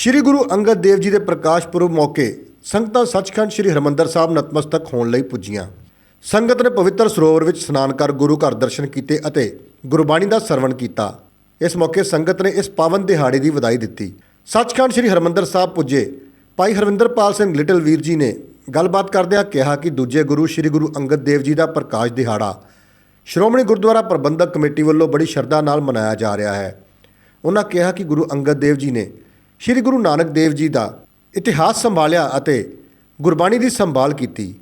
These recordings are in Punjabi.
ਸ੍ਰੀ ਗੁਰੂ ਅੰਗਦ ਦੇਵ ਜੀ ਦੇ ਪ੍ਰਕਾਸ਼ ਪੁਰਬ ਮੌਕੇ ਸੰਗਤਾਂ ਸੱਚਖੰਡ ਸ੍ਰੀ ਹਰਿਮੰਦਰ ਸਾਹਿਬ ਨਤਮਸਤਕ ਹੋਣ ਲਈ ਪੁੱਜੀਆਂ। ਸੰਗਤ ਨੇ ਪਵਿੱਤਰ ਸਰੋਵਰ ਵਿੱਚ ਇਸ਼ਨਾਨ ਕਰ ਗੁਰੂ ਘਰ ਦਰਸ਼ਨ ਕੀਤੇ ਅਤੇ ਗੁਰਬਾਣੀ ਦਾ ਸਰਵਣ ਕੀਤਾ। ਇਸ ਮੌਕੇ ਸੰਗਤ ਨੇ ਇਸ ਪਾਵਨ ਦਿਹਾੜੇ ਦੀ ਵਧਾਈ ਦਿੱਤੀ। ਸੱਚਖੰਡ ਸ੍ਰੀ ਹਰਿਮੰਦਰ ਸਾਹਿਬ ਪੁੱਜੇ। ਭਾਈ ਹਰਵਿੰਦਰਪਾਲ ਸਿੰਘ ਲਿਟਲ ਵੀਰ ਜੀ ਨੇ ਗੱਲਬਾਤ ਕਰਦਿਆਂ ਕਿਹਾ ਕਿ ਦੂਜੇ ਗੁਰੂ ਸ੍ਰੀ ਗੁਰੂ ਅੰਗਦ ਦੇਵ ਜੀ ਦਾ ਪ੍ਰਕਾਸ਼ ਦਿਹਾੜਾ ਸ਼੍ਰੋਮਣੀ ਗੁਰਦੁਆਰਾ ਪ੍ਰਬੰਧਕ ਕਮੇਟੀ ਵੱਲੋਂ ਬੜੀ ਸ਼ਰਧਾ ਨਾਲ ਮਨਾਇਆ ਜਾ ਰਿਹਾ ਹੈ। ਉਹਨਾਂ ਕਿਹਾ ਕਿ ਗੁਰੂ ਅੰਗਦ ਦੇਵ ਜੀ ਨੇ ਸ੍ਰੀ ਗੁਰੂ ਨਾਨਕ ਦੇਵ ਜੀ ਦਾ ਇਤਿਹਾਸ ਸੰਭਾਲਿਆ ਅਤੇ ਗੁਰਬਾਣੀ ਦੀ ਸੰਭਾਲ ਕੀਤੀ।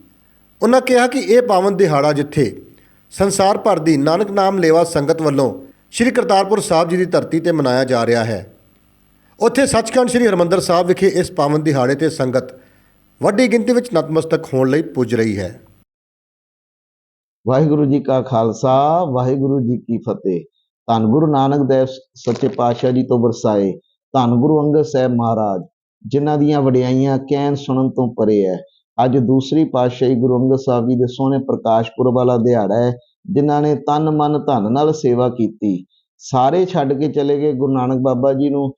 ਉਹਨਾਂ ਕਿਹਾ ਕਿ ਇਹ ਪਾਵਨ ਦਿਹਾੜਾ ਜਿੱਥੇ ਸੰਸਾਰ ਭਰ ਦੀ ਨਾਨਕ ਨਾਮ ਲੇਵਾ ਸੰਗਤ ਵੱਲੋਂ ਸ੍ਰੀ ਕਰਤਾਰਪੁਰ ਸਾਹਿਬ ਜੀ ਦੀ ਧਰਤੀ ਤੇ ਮਨਾਇਆ ਜਾ ਰਿਹਾ ਹੈ। ਉੱਥੇ ਸੱਚਖੰਡ ਸ੍ਰੀ ਹਰਿਮੰਦਰ ਸਾਹਿਬ ਵਿਖੇ ਇਸ ਪਾਵਨ ਦਿਹਾੜੇ ਤੇ ਸੰਗਤ ਵੱਡੀ ਗਿਣਤੀ ਵਿੱਚ ਨਤਮਸਤਕ ਹੋਣ ਲਈ ਪੁੱਜ ਰਹੀ ਹੈ। ਵਾਹਿਗੁਰੂ ਜੀ ਕਾ ਖਾਲਸਾ, ਵਾਹਿਗੁਰੂ ਜੀ ਕੀ ਫਤਿਹ। ਧੰਨ ਗੁਰੂ ਨਾਨਕ ਦੇਵ, ਸੱਚੇ ਪਾਤਸ਼ਾਹ ਜੀ ਤੋਂ ਵਰਸਾਏ ਧੰਨ ਗੁਰੂ ਅੰਗਦ ਸਾਹਿਬ ਮਹਾਰਾਜ, ਜਿਨ੍ਹਾਂ ਦੀਆਂ ਵਡਿਆਈਆਂ ਕਹਿਣ ਸੁਣਨ ਤੋਂ ਪਰੇ ਹੈ। ਅੱਜ ਦੂਸਰੀ ਪਾਤਸ਼ਾਹੀ ਗੁਰੂ ਅੰਗਦ ਸਾਹਿਬ ਜੀ ਦੇ ਸੋਹਣੇ ਪ੍ਰਕਾਸ਼ ਪੁਰਬ ਵਾਲਾ ਦਿਹਾੜਾ ਹੈ, ਜਿਨ੍ਹਾਂ ਨੇ ਤਨ ਮਨ ਧਨ ਨਾਲ ਸੇਵਾ ਕੀਤੀ। ਸਾਰੇ ਛੱਡ ਕੇ ਚਲੇ ਗਏ ਗੁਰੂ ਨਾਨਕ ਬਾਬਾ ਜੀ ਨੂੰ।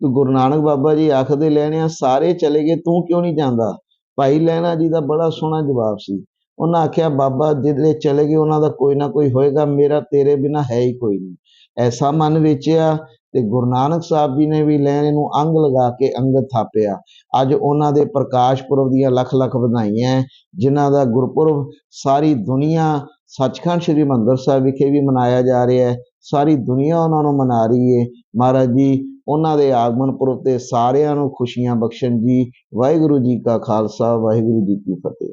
ਗੁਰੂ ਨਾਨਕ ਬਾਬਾ ਜੀ ਆਖਦੇ ਲੈਣਿਆ ਸਾਰੇ ਚਲੇ ਗਏ, ਤੂੰ ਕਿਉਂ ਨਹੀਂ ਜਾਂਦਾ? ਭਾਈ ਲਹਿਣਾ ਜੀ ਦਾ ਬੜਾ ਸੋਹਣਾ ਜਵਾਬ ਸੀ। ਉਹਨਾਂ ਆਖਿਆ, ਬਾਬਾ, ਜਿਹੜੇ ਚਲੇ ਗਏ, ਉਹਨਾਂ ਦਾ ਕੋਈ ਨਾ ਕੋਈ ਹੋਏਗਾ, ਮੇਰਾ ਤੇਰੇ ਬਿਨਾ ਹੈ ਹੀ ਕੋਈ ਨਹੀਂ। ਐਸਾ ਮਨ ਵੇਚਿਆ ਤੇ ਗੁਰੂ ਨਾਨਕ ਸਾਹਿਬ ਜੀ ਨੇ ਵੀ ਲੈਣੇ ਨੂੰ ਅੰਗ ਲਗਾ ਕੇ ਅੰਗਦ ਥਾਪਿਆ। ਅੱਜ ਉਹਨਾਂ ਦੇ ਪ੍ਰਕਾਸ਼ ਪੁਰਬ ਦੀਆਂ ਲੱਖ ਲੱਖ ਵਧਾਈਆਂ ਜਿਨ੍ਹਾਂ ਦਾ ਗੁਰਪੁਰਬ ਸਾਰੀ ਦੁਨੀਆ ਸੱਚਖੰਡ ਸ੍ਰੀ ਹਰਿਮੰਦਰ ਸਾਹਿਬ ਵਿਖੇ ਵੀ ਮਨਾਇਆ ਜਾ ਰਿਹਾ ਹੈ ਸਾਰੀ ਦੁਨੀਆ ਉਹਨਾਂ ਨੂੰ ਮਨਾ ਰਹੀ ਹੈ ਮਹਾਰਾਜ ਜੀ, ਉਹਨਾਂ ਦੇ ਆਗਮਨ ਪੁਰਬ ਤੇ ਸਾਰਿਆਂ ਨੂੰ ਖੁਸ਼ੀਆਂ ਬਖਸ਼ਣ ਜੀ, ਵਾਹਿਗੁਰੂ ਜੀ ਕਾ ਖਾਲਸਾ, ਵਾਹਿਗੁਰੂ ਜੀ ਕੀ ਫਤਿਹ।